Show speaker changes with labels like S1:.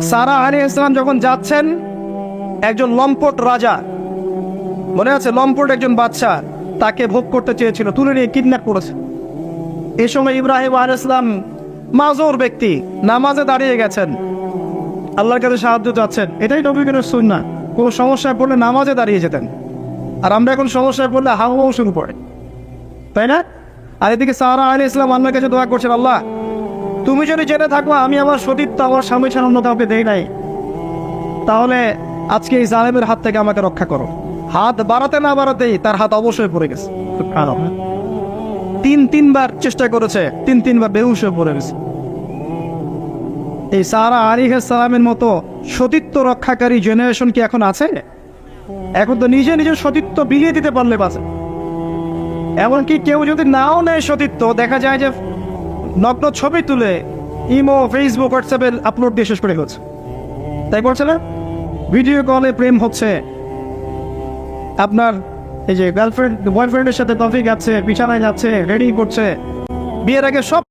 S1: সারা আলী ইসলাম যখন যাচ্ছেন, একজন লম্পট রাজা, মনে আছে লম্পট একজন বাচ্চা তাকে ভোগ করতে চেয়েছিল, তুলে নিয়ে কিডন্যাপ করেছে। এই সময় ইব্রাহিম আল ইসলাম মাজোর ব্যক্তি, নামাজে দাঁড়িয়ে গেছেন। আল্লাহর কাছে সাহায্য চাচ্ছেন। এটাই নবীগণের সুন্না কোনো সমস্যায় পড়লে নামাজে দাঁড়িয়ে যেতেন। আর আমরা এখন সমস্যায় পড়লে হাওয়াও শুরু পড়ে। তাই না? আর এদিকে সাহারা আলী ইসলাম আল্লাহর কাছে দোয়া করছেন, আল্লাহ তুমি যদি জেনে থাকো, আমি আমার সতীর্থ আমার স্বামী ছাড়া অন্য কাউকে দেই নাই। তাহলে আজকে এই জালেমের হাত থেকে আমাকে রক্ষা করো। হাত বাড়াতে না বাড়াতেই তার হাত অবশ্যই পড়ে গেছে। তিন তিনবার চেষ্টা করেছে, তিন তিনবার বেহুশ হয়ে পড়ে গেছে। এই সারা আলী সালামের মতো সতীত্ব রক্ষাকারী জেনারেশন কি এখন আছে? এখন তো নিজে নিজের সতীত্ব বিলিয়ে দিতে পারলে বাঁচে। এমনকি কেউ যদি নাও নেয় সতীত্ব, দেখা যায় যে নগ্ন ছবি তুলে ইমো ফেসবুক হোয়াটসঅ্যাপে আপলোড দিয়ে শেষ করে গেছে। তাই করছে না? ভিডিও কলে প্রেম হচ্ছে। আপনার এই যে গার্লফ্রেন্ড বয়ফ্রেন্ডের সাথে টপিক যাচ্ছে বিছানায় যাচ্ছে রেডি করছে। বিয়ের আগে সব